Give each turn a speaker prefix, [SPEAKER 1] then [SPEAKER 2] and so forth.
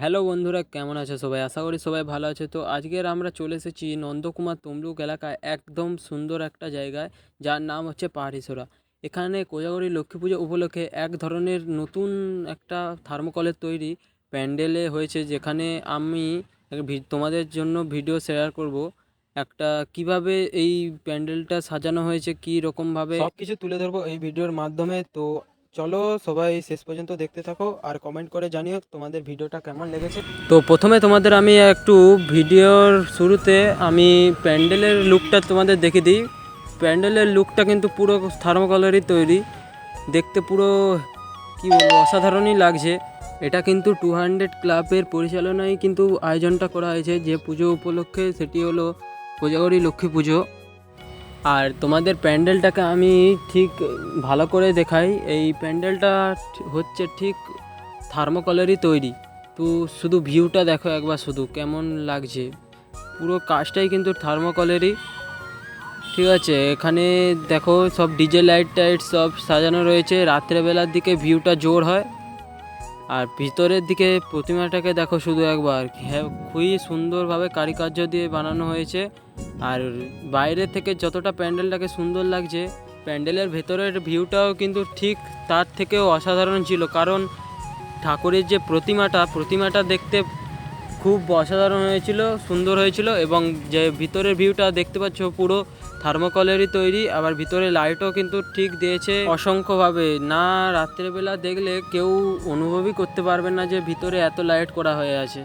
[SPEAKER 1] Hello বন্ধুরা, কেমন আছে সবাই? আশা করি সবাই ভালো আছে। তো আজকের আমরা চলে এসেছি নন্দকুমার তমলুক এলাকায় একদম সুন্দর একটা জায়গায়, যার নাম হচ্ছে পাহাড়িসোরা এখানে কোজাগরী লক্ষ্মী পুজো উপলক্ষে এক ধরনের নতুন একটা থার্মোকলের তৈরি প্যান্ডেলে হয়েছে, যেখানে আমি তোমাদের জন্য ভিডিও শেয়ার করব। একটা কীভাবে এই প্যান্ডেলটা সাজানো হয়েছে, কী রকমভাবে
[SPEAKER 2] সব কিছু তুলে ধরবো এই ভিডিওর মাধ্যমে। তো চলো সবাই শেষ পর্যন্ত দেখতে থাকো আর কমেন্ট করে জানিও তোমাদের ভিডিওটা কেমন লেগেছে।
[SPEAKER 1] তো প্রথমে তোমাদের আমি একটু ভিডিওর শুরুতে আমি প্যান্ডেলের লুকটা তোমাদের দেখে দিই। প্যান্ডেলের লুকটা কিন্তু পুরো থার্মোকলারই তৈরি। দেখতে পুরো, কি বলব, অসাধারণই লাগছে। এটা কিন্তু টু হান্ড্রেড ক্লাবের পরিচালনায় কিন্তু আয়োজনটা করা হয়েছে। যে পুজো উপলক্ষে সেটি হলো কোজাগরী লক্ষ্মী পুজো। আর তোমাদের প্যান্ডেলটাকে আমি ঠিক ভালো করে দেখাই। এই প্যান্ডেলটা হচ্ছে ঠিক থার্মোকলেরই তৈরি। তো শুধু ভিউটা দেখো একবার শুধু, কেমন লাগছে। পুরো কাজটাই কিন্তু থার্মোকলেরই। ঠিক আছে, এখানে দেখো সব ডিজে লাইট টাইট সব সাজানো রয়েছে। রাত্রেবেলার দিকে ভিউটা জোর হয়। আর ভিতরের দিকে প্রতিমাটাকে দেখো শুধু একবার। হ্যাঁ খুবই সুন্দরভাবে কারিকার্য দিয়ে বানানো হয়েছে। আর বাইরে থেকে যতটা প্যান্ডেলটাকে সুন্দর লাগছে, প্যান্ডেলের ভেতরের ভিউটাও কিন্তু ঠিক তার থেকেও অসাধারণ ছিল। কারণ ঠাকুরের যে প্রতিমাটা প্রতিমাটা দেখতে খুব অসাধারণ হয়েছিল, সুন্দর হয়েছিল এবং যে ভিতরের ভিউটা দেখতে পাচ্ছ পুরো থার্মোকলেরই তৈরি, আবার ভিতরে লাইটও কিন্তু ঠিক দিয়েছে অসংখ্যভাবে। না রাত্রেবেলা দেখলে কেউ অনুভবই করতে পারবে না যে ভিতরে এত লাইট করা হয়ে আছে।